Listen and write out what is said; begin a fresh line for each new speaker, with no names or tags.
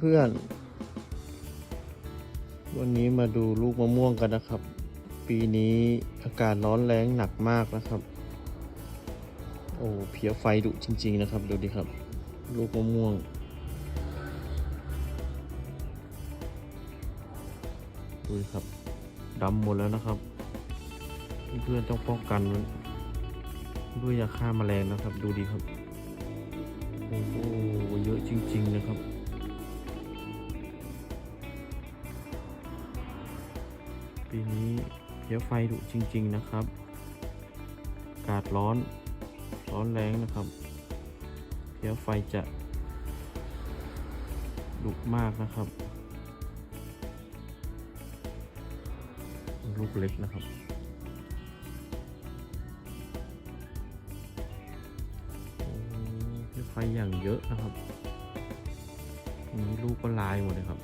เพื่อน วันนี้มาดูลูกมะม่วงกันนะครับ ปีนี้อากาศร้อนแรงหนักมากนะครับ โอ้เพียไฟดุจริง ๆ นะครับดูดิครับ ลูกมะม่วง ดูดครับดำหมดแล้วนะครับ เพื่อนต้องป้องกันด้วยยาฆ่าแมลงนะครับ ดูดิครับ โอ้โหเยอะจริง ๆ นะครับ ปีนี้เพี้ยไฟดุจริง ๆนะครับอากาศร้อนร้อนแรงนะครับ เพี้ยไฟจะดุมากนะครับ ลูกเล็กนะครับเพี้ยไฟอย่างเยอะนะครับทีนี้ลูกก็ลายหมดเลยครับ